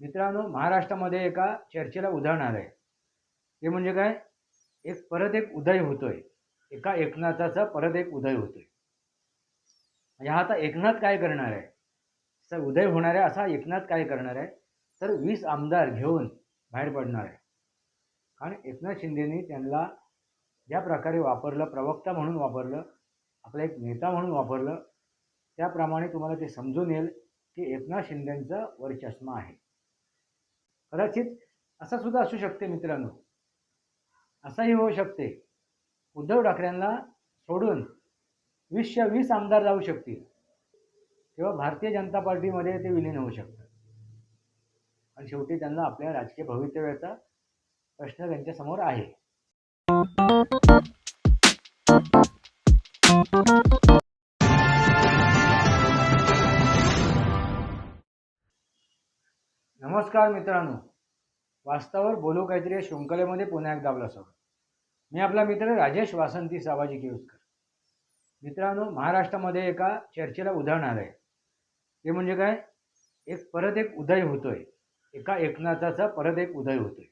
मित्रांनो महाराष्ट्रामध्ये एका चर्चेला उदाहरण आलं आहे ते म्हणजे काय? एक परत एक उदय होतोय. एका एकनाथाचा परत एक उदय होतोय. म्हणजे हा आता एकनाथ काय करणार आहे? तर उदय होणार आहे असा एकनाथ काय करणार आहे? तर वीस आमदार घेऊन बाहेर पडणार आहे. कारण एकनाथ शिंदेनी त्यांना ज्या प्रकारे वापरलं प्रवक्ता म्हणून वापरलं आपला एक नेता म्हणून वापरलं त्याप्रमाणे तुम्हाला ते समजून येईल की एकनाथ शिंदेंचा वरचष्मा आहे. कदाचित असं सुद्धा असू शकते मित्रांनो. असंही होऊ शकते. उद्धव ठाकरेंना सोडून वीसच्या वीस आमदार जाऊ शकतील. तेव्हा भारतीय जनता पार्टीमध्ये ते विलीन होऊ शकतात. आणि शेवटी त्यांना आपल्या राजकीय भवितव्याचा प्रश्न त्यांच्यासमोर आहे. नमस्कार मित्रांनो. वास्तवावर बोलू काहीतरी या शृंखलेमध्ये पुन्हा एकदा आपलं स्वागत. मी आपला मित्र राजेश वासंती सावाजी केळुसकर मित्रांनो महाराष्ट्रामध्ये एका चर्चेला उदाहरण आलं आहे ते म्हणजे काय? एक परत एक उदय होतोय. एका एकनाथाचा परत एक उदय होतोय.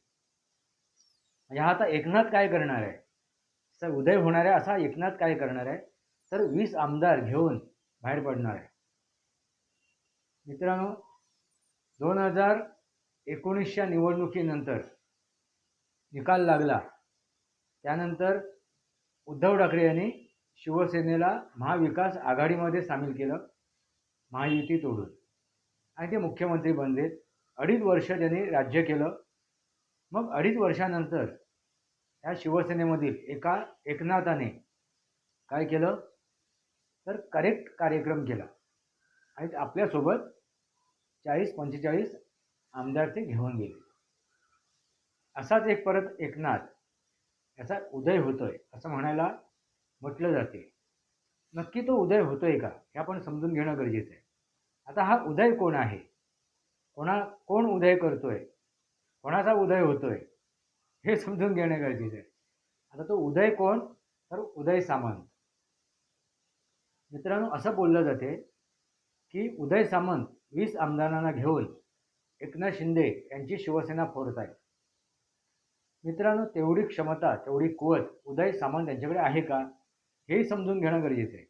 म्हणजे हा आता एकनाथ काय करणार आहे? असा उदय होणार आहे असा एकनाथ काय करणार आहे? तर वीस आमदार घेऊन बाहेर पडणार आहे. मित्रांनो दोन हजार एकोणीसच्या निवडणुकीनंतर निकाल लागला. त्यानंतर उद्धव ठाकरे यांनी शिवसेनेला महाविकास आघाडीमध्ये सामील केलं महायुती तोडून. आणि ते मुख्यमंत्री बनले. अडीच वर्ष त्यांनी राज्य केलं. मग अडीच वर्षानंतर ह्या शिवसेनेमधील एका एकनाथाने काय केलं? तर करेक्ट कार्यक्रम केला. आणि आपल्यासोबत चाळीस पंचेचाळीस आमदार ते घेऊन गेले. असाच एक परत एकनाथ याचा उदय होतोय असं म्हणायला म्हटलं जाते. नक्की तो उदय होतोय का हे आपण समजून घेणं गरजेचं आहे. आता हा उदय कोण आहे? कोणा कोण उदय करतोय? कोणाचा उदय होतोय? हे समजून घेणं गरजेचं आहे. आता तो उदय कोण? तर उदय सामंत. मित्रांनो असं बोललं जाते की उदय सामंत वीस आमदारांना घेऊन एकनाथ शिंदे यांची शिवसेना फोडत आहे. मित्रांनो तेवढी क्षमता तेवढी कुवत उदय सामंत यांच्याकडे आहे का? हेही समजून घेणं गरजेचं आहे.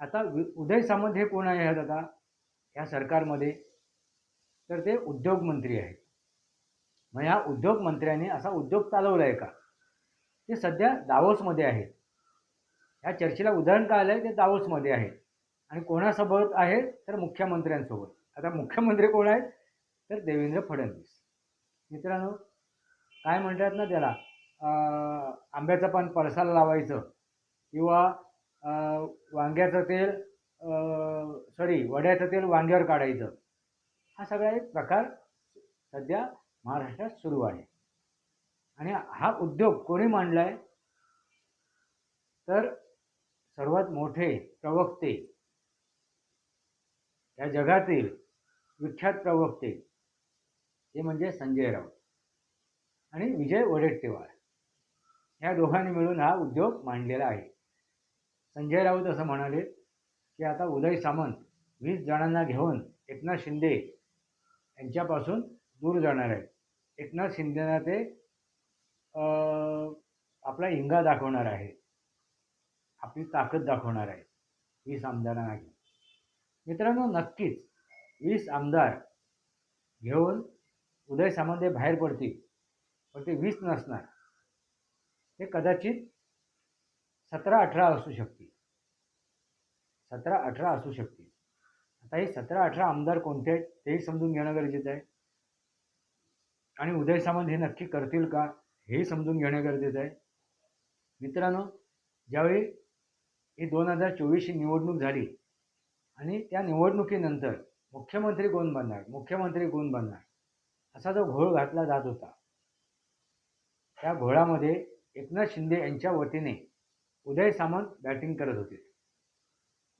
आता वि उदय सामंत हे कोण आहेत आता? ह्या सरकारमध्ये. तर ते उद्योगमंत्री आहेत. मग ह्या उद्योगमंत्र्यांनी असा उद्योग चालवला आहे का? ते सध्या दावोसमध्ये आहेत. ह्या चर्चेला उदाहरण काय आलं आहे ते दावोसमध्ये आहेत. आणि कोणासोबत आहेत? तर मुख्यमंत्र्यांसोबत. आता मुख्यमंत्री कोण आहेत? तर देवेंद्र फडणवीस. मित्रांनो काय म्हणतात ना त्याला? आंब्याचं पान पळसाला लावायचं किंवा वांग्याचं तेल सॉरी वड्याचं तेल वांग्यावर काढायचं. हा सगळा एक प्रकार सध्या महाराष्ट्रात सुरू आहे. आणि हा उद्योग कोणी मांडला आहे तर सर्वात मोठे प्रवक्ते या जगातील विख्यात प्रवक्ते ते म्हणजे संजय राऊत. आणि विजय वडेट्टीवार. ह्या दोघांनी मिळून हा उद्योग मांडलेला आहे. संजय राऊत असं म्हणाले की आता उदय सामंत वीस जणांना घेऊन एकनाथ शिंदे यांच्यापासून दूर जाणार आहेत. एकनाथ शिंदेना ते आपला हिंगा दाखवणार आहे आपली ताकद दाखवणार आहे वीस आमदारांना मित्रांनो नक्कीच वीस आमदार घेऊन उदय सामंत बाहेर पडतील पण ते वीस नसणार. हे कदाचित सतरा अठरा असू शकतील. सतरा अठरा असू शकतील. आता हे सतरा अठरा आमदार कोणते आहेत तेही समजून घेणं गरजेचं आहे. आणि उदय सामंत हे नक्की करतील का हेही समजून घेणं गरजेचं आहे. मित्रांनो ज्यावेळी ही दोन हजार चोवीसची निवडणूक झाली आणि त्या निवडणुकीनंतर मुख्यमंत्री कोण बनणार मुख्यमंत्री कोण बनणार? असा जो घोळ घातला जात होता त्या घोळामध्ये एकनाथ शिंदे यांच्या वतीने उदय सामंत बॅटिंग करत होते.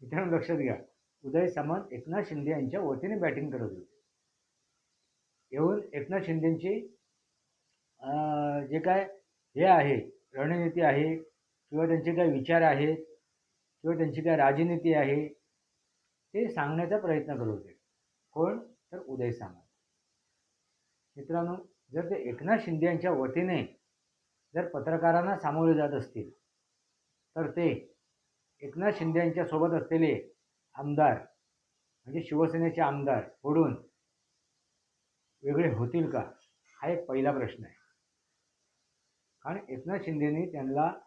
मित्रांनो लक्षात घ्या उदय सामंत एकनाथ शिंदे यांच्या वतीने बॅटिंग करत होते. येऊन एकनाथ शिंदेची जे काय हे आहे रणनीती आहे किंवा त्यांचे काय विचार आहेत किंवा त्यांची काय राजनीती आहे ते सांगण्याचा प्रयत्न करत होते. कोण? तर उदय सामंत. मित्रांनो जर ते एकनाथ शिंदे यांच्या वतीने जर पत्रकारांना सामोरे जात असतील तर ते एकनाथ शिंदे यांच्या सोबत असलेले आमदार म्हणजे शिवसेनेचे आमदार सोडून वेगळे होतील का? हा एक पहिला प्रश्न आहे. कारण एकनाथ शिंदेनी त्यांना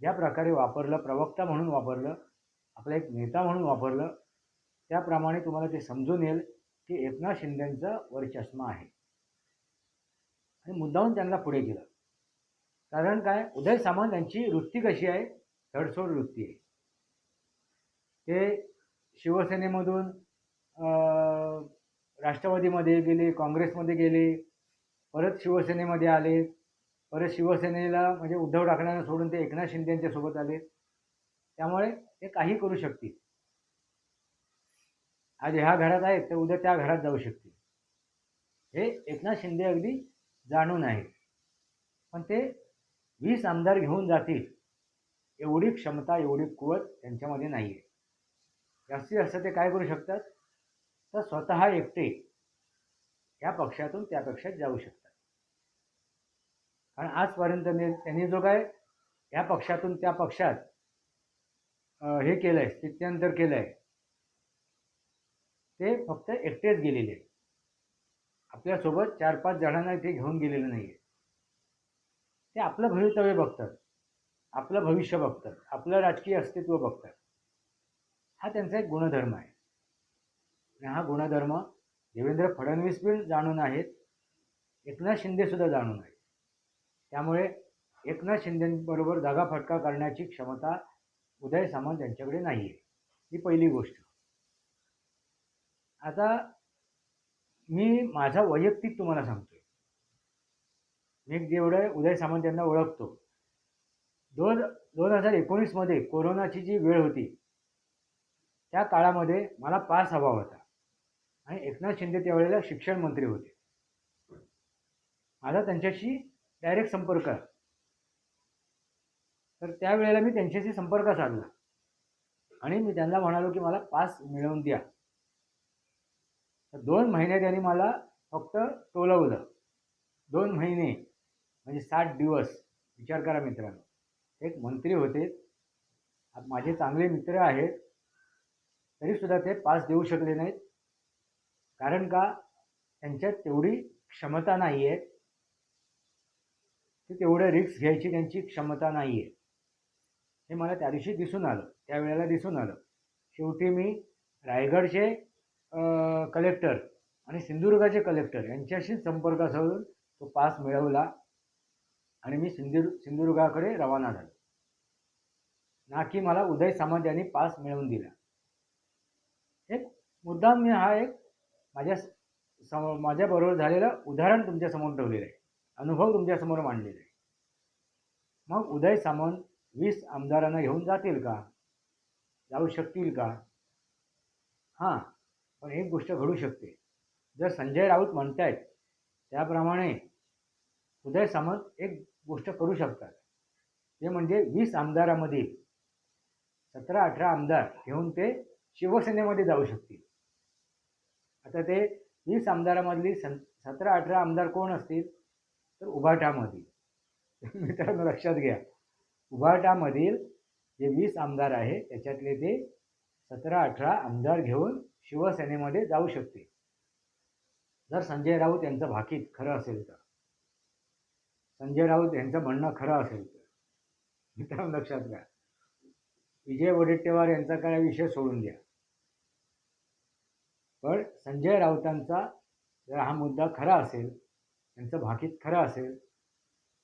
ज्या प्रकारे वापरलं प्रवक्ता म्हणून वापरलं आपला एक नेता म्हणून वापरलं त्याप्रमाणे तुम्हाला ते समजून येईल की एकनाथ शिंदेंचं वर आहे. आणि मुद्दाहून त्यांना पुढे केलं कारण काय? उदय सामंत यांची वृत्ती कशी आहे? धडसोड वृत्ती आहे. ते शिवसेनेमधून राष्ट्रवादीमध्ये गेले काँग्रेसमध्ये गेले परत शिवसेनेमध्ये आले परत शिवसेनेला म्हणजे उद्धव ठाकरेंना सोडून ते एकनाथ शिंदे यांच्यासोबत आले. त्यामुळे ते काही करू शकतील. आज ह्या घरात आहेत तर उद्या त्या घरात जाऊ शकतील. हे एकनाथ शिंदे अगदी जाणून आहे. पण ते वीस आमदार घेऊन जातील एवढी क्षमता एवढी कुवत त्यांच्यामध्ये नाही आहे जास्तीत जास्त ते काय करू शकतात? तर स्वतः एकटे या पक्षातून त्या पक्षात जाऊ शकतात. कारण आजपर्यंत त्यांनी जो काय या पक्षातून त्या पक्षात हे केलं आहे स्थित्यंतर केलं आहे ते फक्त एकटेच गेलेले आहेत. आपल्यासोबत चार पाच जणांना इथे घेऊन गेलेलं नाही आहे ते आपलं भवितव्य बघतात. आपलं भविष्य बघतात. आपलं राजकीय अस्तित्व बघतात. हा त्यांचा एक गुणधर्म आहे. आणि हा गुणधर्म देवेंद्र फडणवीस पण जाणून आहेत. एकनाथ शिंदेसुद्धा जाणून आहेत. त्यामुळे एकनाथ शिंदेबरोबर दगाफटका करण्याची क्षमता उदय सामंत यांच्याकडे नाही आहे ही पहिली गोष्ट. आता मी माझा वैयक्तिक तुम्हाला सांगतोय. मी जेवढं उदय सामंत यांना ओळखतो. दोन दोन हजार एकोणीसमध्ये कोरोनाची जी वेळ होती त्या काळामध्ये मला पास हवा होता. आणि एकनाथ शिंदे त्यावेळेला शिक्षण मंत्री होते. माझा त्यांच्याशी डायरेक्ट संपर्क आहे. तर त्यावेळेला मी त्यांच्याशी संपर्क साधला. आणि मी त्यांना म्हणालो की मला पास मिळवून द्या. तर दोन महिने त्यांनी मला फक्त टोलवलं. दोन महिने म्हणजे साठ दिवस. विचार करा मित्रांनो. एक मंत्री होते. माझे चांगले मित्र आहेत. तरीसुद्धा ते पास देऊ शकले नाहीत. कारण का? त्यांच्यात तेवढी क्षमता नाही आहे ते तेवढं रिक्स घ्यायची त्यांची क्षमता नाही आहे हे मला त्या दिवशी दिसून आलं. त्यावेळेला दिसून आलं. शेवटी मी रायगडचे कलेक्टर आणि सिंधुदुर्गाचे कलेक्टर यांच्याशी संपर्क साधून तो पास मिळवला आणि मी सिंधु सिंधुदुर्गाकडे रवाना झालो. ना की मला उदय सामंत यांनी पास मिळवून दिला. एक मुद्दाम मी हा एक माझ्या सम माझ्याबरोबर झालेलं उदाहरण तुमच्यासमोर ठेवलेलं आहे. अनुभव तुमच्यासमोर मांडलेला आहे. मग उदय सामंत वीस आमदारांना घेऊन जातील का? जाऊ शकतील का? हां. पण एक गोष्ट घडू शकते. जर संजय राऊत म्हणत आहेत त्याप्रमाणे उदय सामंत एक गोष्ट करू शकतात. ते म्हणजे वीस आमदारामध्ये सतरा अठरा आमदार घेऊन ते शिवसेनेमध्ये जाऊ शकतील. आता ते वीस आमदारामधली सं सतरा अठरा आमदार कोण असतील? तर उभाटामधील. मित्रांनो लक्षात घ्या. उभाटामधील जे वीस आमदार आहे त्याच्यातले ते सतरा अठरा आमदार घेऊन शिवसेनेमध्ये जाऊ शकते. जर संजय राऊत यांचं भाकीत खरं असेल तर. संजय राऊत यांचं म्हणणं खरं असेल तर. मित्रांनो लक्षात घ्या. विजय वडेट्टेवार यांचा काय विषय सोडून द्या. पण संजय राऊतांचा जर हा मुद्दा खरा असेल त्यांचं भाकीत खरं असेल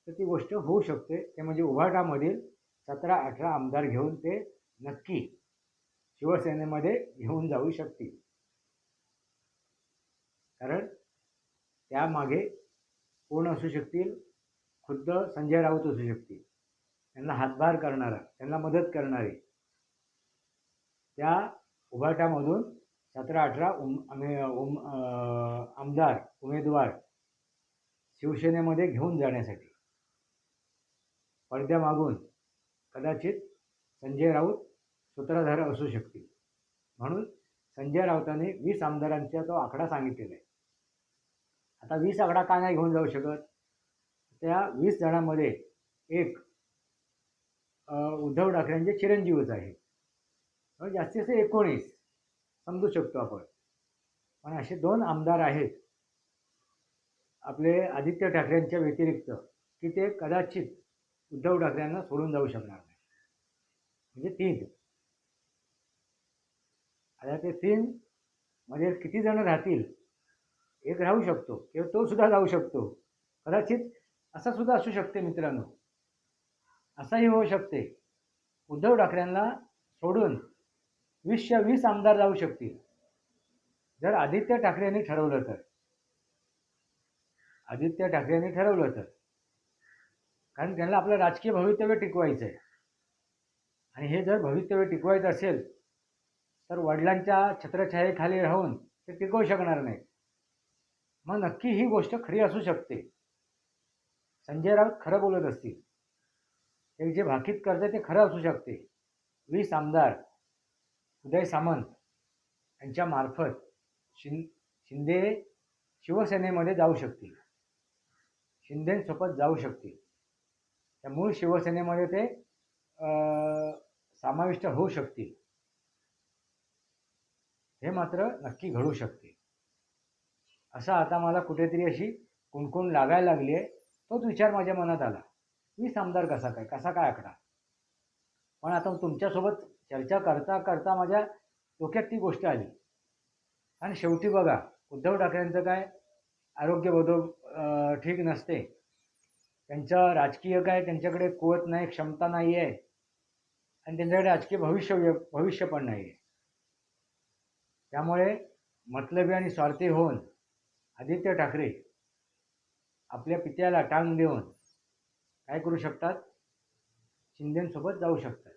तर ती गोष्ट होऊ शकते. ते म्हणजे उभाटामधील सतरा अठरा आमदार घेऊन ते नक्की शिवसेनेमध्ये घेऊन जाऊ शकतील. कारण त्यामागे कोण असू शकतील? खुद्द संजय राऊत असू शकतील. त्यांना हातभार करणारा त्यांना मदत करणारे. त्या उभाटामधून सतरा अठरा उम आम्ही उम आमदार उमेदवार शिवसेनेमध्ये घेऊन जाण्यासाठी. पडद्यामागून कदाचित संजय राऊत सूत्रधार असू शकतील. म्हणून संजय राऊतांनी वीस आमदारांचा तो आकडा सांगितलेला आहे. आता वीस आकडा का नाही घेऊन जाऊ शकत? त्या वीस जणांमध्ये एक उद्धव ठाकरेंचे चिरंजीवच आहे. जास्तीत जास्त एकोणीस समजू शकतो आपण. पण असे दोन आमदार आहेत आपले आदित्य ठाकरेंच्या व्यतिरिक्त की ते कदाचित उद्धव ठाकरेंना सोडून जाऊ शकणार नाही. म्हणजे तीन. आता ते तीन मध्ये किती जण राहतील एक राहू शकतो किंवा तो सुद्धा जाऊ शकतो. कदाचित असं सुद्धा असू शकते मित्रांनो. असंही होऊ शकते. उद्धव ठाकरेंना सोडून वीसच्या वीस आमदार जाऊ शकतील. जर आदित्य ठाकरेंनी ठरवलं तर. आदित्य ठाकरेंनी ठरवलं तर. कारण त्यांना आपलं राजकीय भवितव्य टिकवायचं आहे आणि हे जर भवितव्य टिकवायचं असेल तर वडिलांच्या छत्रछायेखाली राहून ते टिकवू शकणार नाही मग नक्की ही गोष्ट खरी असू शकते. संजय राऊत खरं बोलत असतील. ते जे भाकीत करते ते खरं असू शकते. वीस आमदार उदय सामंत यांच्या मार्फत शिं शिंदे शिवसेनेमध्ये जाऊ शकतील. शिंदेसोबत जाऊ शकतील. त्या मूळ शिवसेनेमध्ये ते समाविष्ट होऊ शकतील. हे मात्र नक्की घडू शकते. असं आता मला कुठेतरी अशी कुणकुण लागायला लागली आहे तोच विचार माझ्या मनात आला. मी आमदार कसा काय कसा काय आकडा? पण आता तुमच्यासोबत चर्चा करता करता माझ्या डोक्यात ती गोष्ट आली. आणि शेवटी बघा उद्धव ठाकरेंचं काय आरोग्य बोधो ठीक नसते. त्यांचं राजकीय काय त्यांच्याकडे कुवत नाही क्षमता नाही आहे आणि त्यांच्याकडे राजकीय भविष्य भविष्य पण नाही आहे त्यामुळे मतलबी आणि स्वार्थी होऊन आदित्य ठाकरे आपल्या पित्याला टांग देऊन काय करू शकतात? शिंदेसोबत जाऊ शकतात.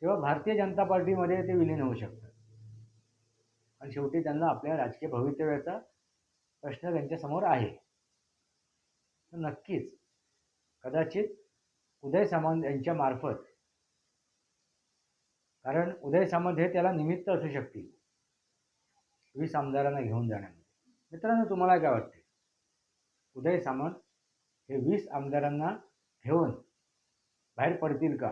किंवा भारतीय जनता पार्टीमध्ये ते विलीन होऊ शकतात. आणि शेवटी त्यांना आपल्या राजकीय भवितव्याचा प्रश्न त्यांच्यासमोर आहे. तर नक्कीच कदाचित उदय सामंत यांच्यामार्फत कारण उदय सामंत हे त्याला निमित्त असू शकतील. वीस आमदारांना घेऊन जाण्यामध्ये. मित्रांनो तुम्हाला काय वाटते उदय सामंत हे वीस आमदारांना घेऊन बाहेर पडतील का?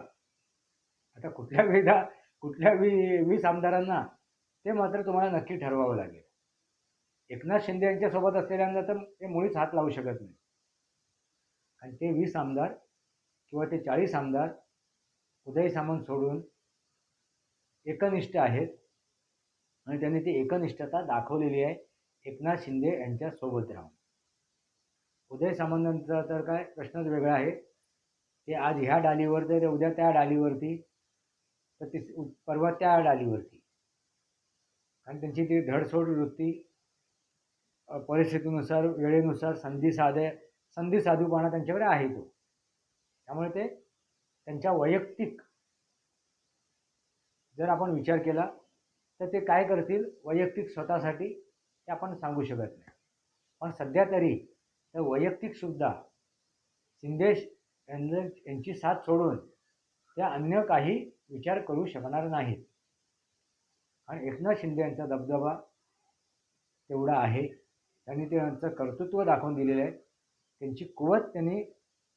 आता कुठल्या वेळेला कुठल्या वी वीस आमदारांना ते मात्र तुम्हाला नक्की ठरवावं लागेल. एकनाथ शिंदे यांच्यासोबत असलेल्यांना तर ते मुळीच हात लावू शकत नाही. आणि ते वीस आमदार किंवा ते चाळीस आमदार उदय सामंत सोडून एकनिष्ठ आहेत. आणि त्यांनी ती एकनिष्ठता दाखवलेली आहे. एकनाथ शिंदे यांच्या सोबत राहून. उदय सामंतांचा तर काय प्रश्नच वेगळा आहे. ते आज ह्या डालीवर तर उद्या त्या डालीवरती. तर ती परवा त्या डालीवरती. आणि त्यांची ती धडसोड वृत्ती परिस्थितीनुसार वेळेनुसार संधी साधे संधी साधूपणा त्यांच्याकडे आहे तो. त्यामुळे ते त्यांच्या वैयक्तिक जर आपण विचार केला तर ते काय करतील? वैयक्तिक स्वतःसाठी ते आपण सांगू शकत नाही. पण सध्या तरी तर वैयक्तिकसुद्धा शिंदेश यांना यांची साथ सोडून त्या अन्य काही विचार करू शकणार नाहीत. आणि एकनाथ शिंदे यांचा दबदबा तेवढा आहे. त्यांनी ते त्यांचं कर्तृत्व दाखवून दिलेलं आहे. त्यांची कुवत त्यांनी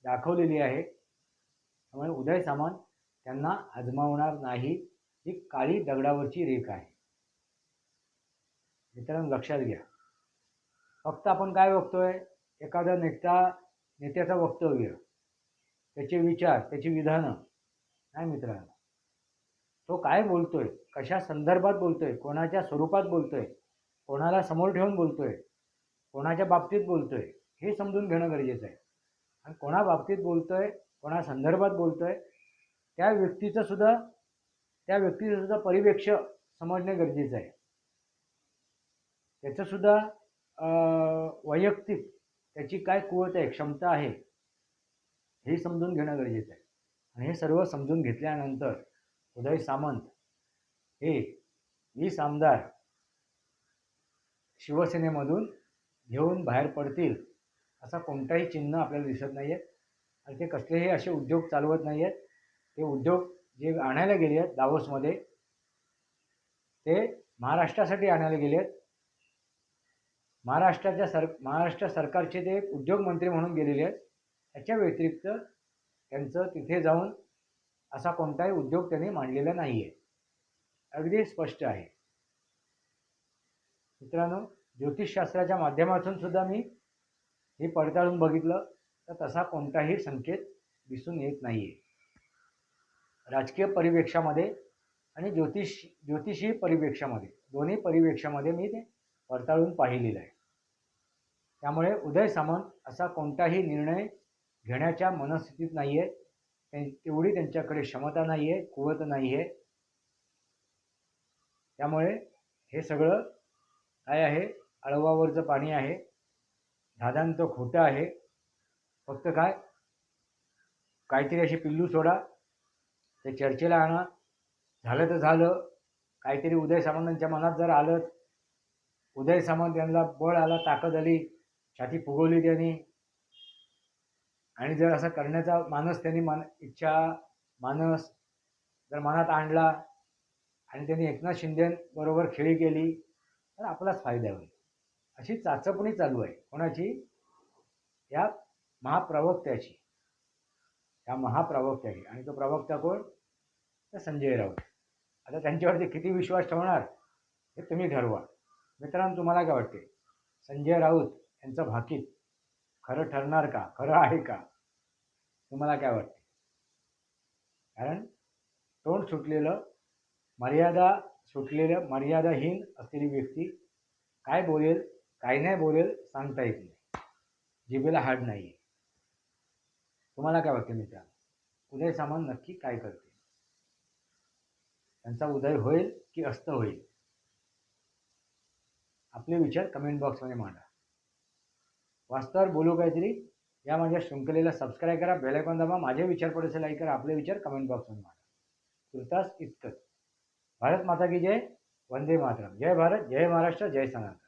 दाखवलेली आहे. त्यामुळे उदय सामंत त्यांना आजमावणार नाही. ही काळी दगडावरची रेख आहे. मित्रांनो लक्षात घ्या. फक्त आपण काय बघतोय? एखादा नेता नेत्याचं वक्तव्य त्याचे विचार त्याची विधानं नाही मित्रांनो? तो काय बोलतोय? कशा संदर्भात बोलतोय? कोणाच्या स्वरूपात बोलतोय? कोणाला समोर ठेवून बोलतोय? कोणाच्या बाबतीत बोलतोय? हे समजून घेणं गरजेचं आहे. आणि कोणा बाबतीत बोलतोय? कोणा संदर्भात बोलतोय? त्या व्यक्तीचं सुद्धा त्या व्यक्तीचं सुद्धा परिवेक्ष समजणे गरजेचं आहे. त्याचंसुद्धा वैयक्तिक त्याची काय कुवत आहे क्षमता आहे हे समजून घेणं गरजेचं आहे. आणि हे सर्व समजून घेतल्यानंतर उदय सामंत हे वीस आमदार शिवसेनेमधून घेऊन बाहेर पडतील असा कोणताही चिन्ह आपल्याला दिसत नाही आहे आणि ते कसलेही असे उद्योग चालवत नाही आहेत ते उद्योग जे आणायला गेले आहेत दावोसमध्ये ते महाराष्ट्रासाठी आणायला गेले आहेत महाराष्ट्राच्या सर महाराष्ट्र सरकारचे ते उद्योगमंत्री म्हणून गेलेले आहेत. त्याच्या व्यतिरिक्त त्यांचं तिथे जाऊन असा कोणताही उद्योग त्यांनी मांडलेला नाही आहे अगदी स्पष्ट आहे. मित्रांनो ज्योतिषशास्त्राच्या माध्यमातून सुद्धा मी हे पडताळून बघितलं तर तसा कोणताही संकेत दिसून येत नाही आहे राजकीय परिवेक्षामध्ये आणि ज्योतिष ज्योतिषी परिवेक्षामध्ये दोन्ही परिवेक्षामध्ये मी ते पडताळून पाहिलेलं आहे. त्यामुळे उदय सामंत असा कोणताही निर्णय घेण्याच्या मनस्थितीत नाही आहे तेवढी त्यांच्याकडे क्षमता नाही आहे कुवत नाही आहे त्यामुळे हे सगळं काय आहे? अळवावरचं पाणी आहे. दादांचं खोटं आहे. फक्त काय? काहीतरी अशी पिल्लू सोडा. ते चर्चेला आणा. झालं तर झालं. काहीतरी उदय सामंतांच्या मनात जर आलं. उदय सामंत यांना बळ आला ताकद आली. छाती फुगवली त्यांनी. आणि जर असं करण्याचा मानस त्यांनी मान इच्छा मानस जर मनात आणला आणि त्यांनी एकनाथ शिंदेबरोबर खेळी केली तर आपलाच फायदा होईल. अशी चाचपणी चालू आहे. कोणाची? या महाप्रवक्त्याची. या महाप्रवक्त्याची. आणि तो प्रवक्ता कोण? तर संजय राऊत. आता त्यांच्यावरती किती विश्वास ठेवणार हे तुम्ही ठरवा. मित्रांनो तुम्हाला काय वाटते? संजय राऊत त्यांचं भाकीत. खरं ठरणार का? खरं आहे का? तुम्हाला काय वाटते? कारण तोंड सुटलेलं मर्यादा सुटलेलं मर्यादाहीन असलेली व्यक्ती काय बोलेल काय नाही बोलेल सांगता येत नाही. जिभेला हाड नाही आहे तुम्हाला काय वाटते मित्रा उदय सामान नक्की काय करते त्यांचा उदय होईल की अस्त होईल? आपले विचार कमेंट बॉक्समध्ये मांडा. वास्तवावर बोलू काहीतरी. या माझ्या शृंखलेला सबस्क्राईब करा बेलायकॉन दाबा माझे विचार पडेसे लाईक करा आपले विचार कमेंट बॉक्समध्ये मांडा. तुर्तास इतकंच. भारत माता की जय वंदे मातरम. जय भारत जय महाराष्ट्र जय सनातन.